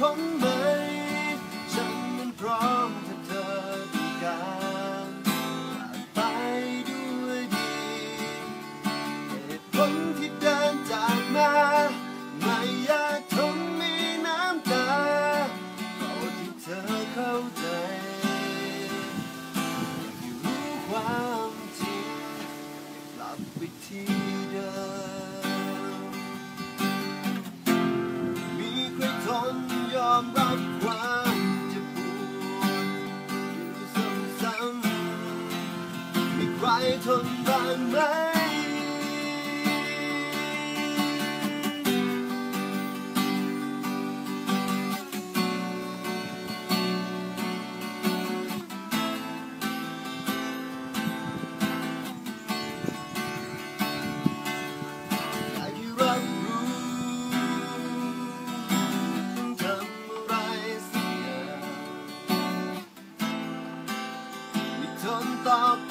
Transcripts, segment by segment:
คงไม่ฉันมันพร้อมถ้าเธอต้องการไปด้วยดีเหตุผลที่เดินจากมา ไม่อยากทนมีน้ำตาเอาที่เธอเข้าใจอยากรู้ความจริงกลับไปที่เดิม รักกว่าจะปวดอยู่ซ้ำๆมีใครทนได้ไหม thought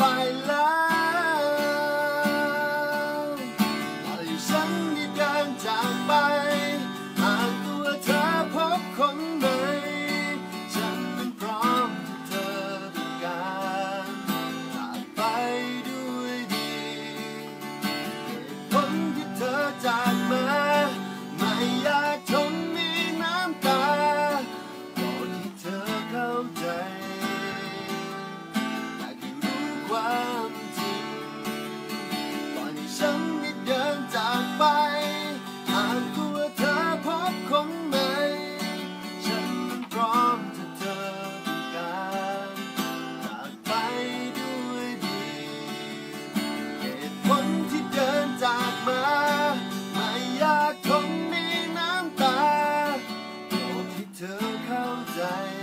I.